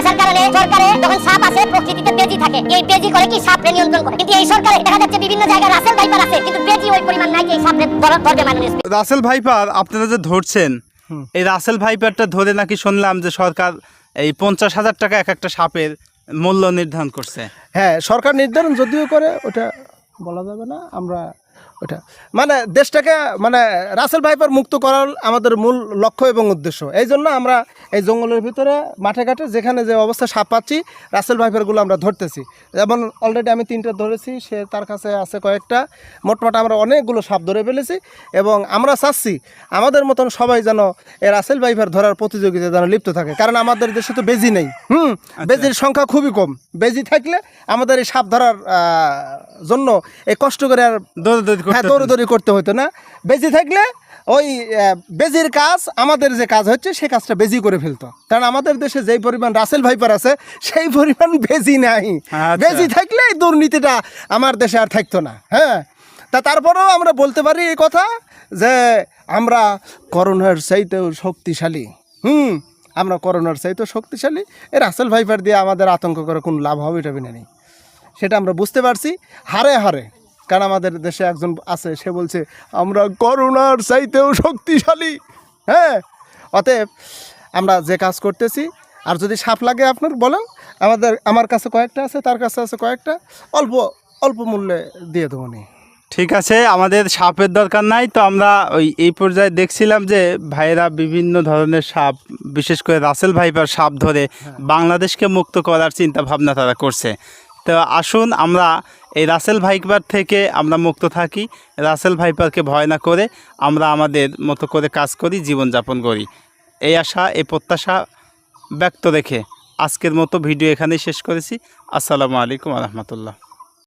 আসার কারণে সরকারে যখন সাপ আছে প্রকৃতিতে বেজি থাকে। এই বেজি করে কি সাপরে নিয়ন্ত্রণ করে? কিন্তু এই সরকারে দেখা যাচ্ছে বিভিন্ন জায়গায় রাসেল ভাইপার আছে কিন্তু বেজি ওই পরিমাণ নাই যে এই সাপরে ধরবে মানুষ রাসেল ভাইপার আপনারা যে ধরছেন এই রাসেল ভাইপারটা ধরে নাকি শুনলাম যে সরকার এই পঞ্চাশ হাজার টাকা এক একটা সাপের মূল্য নির্ধারণ করছে। হ্যাঁ সরকার নির্ধারণ যদিও করে ওটা বলা যাবে না। আমরা ওটা। মানে দেশটাকে মানে রাসেল ভাইপার মুক্ত করার আমাদের মূল লক্ষ্য এবং উদ্দেশ্য। এই জন্য আমরা এই জঙ্গলের ভিতরে মাঠে ঘাটে যেখানে যে অবস্থা সাপ পাচ্ছি রাসেল ভাইপারগুলো আমরা ধরতেছি। যেমন অলরেডি আমি তিনটা ধরেছি সে তার কাছে আছে কয়েকটা। মোটমাট আমরা অনেকগুলো সাপ ধরে ফেলেছি এবং আমরা চাচ্ছি আমাদের মতন সবাই যেন এই রাসেল ভাইপার ধরার প্রতিযোগিতা যেন লিপ্ত থাকে। কারণ আমাদের দেশে তো বেজি নেই। হুম? বেজির সংখ্যা খুবই কম। বেজি থাকলে আমাদের এই সাপ ধরার জন্য এই কষ্ট করে আর হ্যাঁ। দৌড়াদৌড়ি করতে হতো না। বেজি থাকলে ওই বেজির কাজ আমাদের যে কাজ হচ্ছে সে কাজটা বেজি করে ফেলতো। কারণ আমাদের দেশে যেই পরিমাণ রাসেল ভাইপার আছে সেই পরিমাণ বেজি নাই। আচ্ছা। বেজি থাকলে এই দুর্নীতিটা আমার দেশে আর থাকতো না। হ্যাঁ? তা তারপরেও আমরা বলতে পারি এই কথা যে আমরা করোনার চাইতেও শক্তিশালী। হুম? আমরা করোনার চাইতেও শক্তিশালী। এই রাসেল ভাইপার দিয়ে আমাদের আতঙ্ক করে কোনো লাভ হবে এটা বিনা নেই। সেটা আমরা বুঝতে পারছি। হারে হারে কারণ আমাদের দেশে একজন আছে সে বলছে আমরা করোনার চাইতেও শক্তিশালী। হ্যাঁ? অতএব আমরা যে কাজ করতেছি আর যদি সাপ লাগে আপনার বলেন আমাদের আমার কাছে কয়েকটা আছে তার কাছে আছে কয়েকটা অল্প অল্প মূল্যে দিয়ে দেবো নি ঠিক আছে আমাদের সাপের দরকার নাই তো আমরা ওই এই পর্যায়ে দেখছিলাম যে ভাইয়েরা বিভিন্ন ধরনের সাপ বিশেষ করে রাসেল ভাইপার সাপ ধরে বাংলাদেশকে মুক্ত করার চিন্তা ভাবনা তারা করছে। তো আসুন আমরা এই রাসেল ভাইপার থেকে আমরা মুক্ত থাকি। রাসেল ভাইপারকে ভয় না করে আমরা আমাদের মতো করে কাজ করি, জীবনযাপন করি। এই আশা, এই প্রত্যাশা ব্যক্ত রেখে আজকের মতো ভিডিও এখানেই শেষ করেছি। আসসালামু আলাইকুম রহমতুল্লাহ।